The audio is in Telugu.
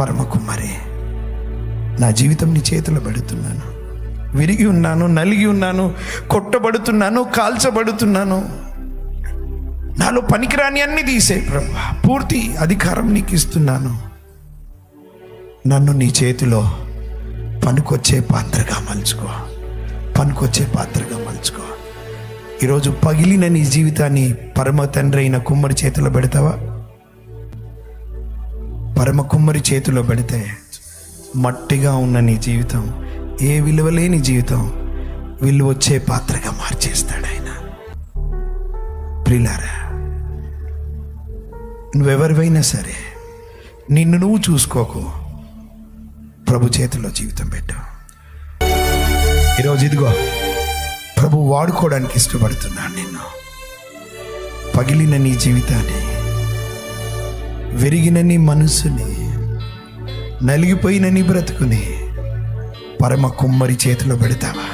పరమకుమారి నా జీవితం నీ చేతిలో పెడుతున్నాను. విరిగి ఉన్నాను నలిగి ఉన్నాను కొట్టబడుతున్నాను కాల్చబడుతున్నాను. నాలో పనికిరాని అన్ని తీసే ప్రభా పూర్తి అధికారం నీకు ఇస్తున్నాను నన్ను నీ చేతిలో పనికొచ్చే పాత్రగా మలుచుకో పనికొచ్చే పాత్రగా మలుచుకో. ఈరోజు పగిలిన నీ జీవితాన్ని పరమ తండ్రి అయిన కుమ్మరి చేతిలో పెడతావా? పరమ కుమ్మరి చేతిలో పెడితే మట్టిగా ఉన్న నీ జీవితం ఏ విలువలేని జీవితం విలువ వచ్చే పాత్రగా మార్చేస్తాడు ఆయన. ప్రిలారా నువ్వెవరివైనా సరే నిన్ను నువ్వు చూసుకోకు. ప్రభు చేతిలో జీవితం పెట్టు. ఈరోజు ఇదిగో ప్రభు వాడుకోవడానికి ఇష్టపడుతున్నాను నిన్ను. పగిలిన నీ జీవితాన్ని విరిగిన నీ మనసుని నలిగిపోయిన నీ బ్రతుకుని పరమ కుమ్మరి చేతిలో పెడతావా?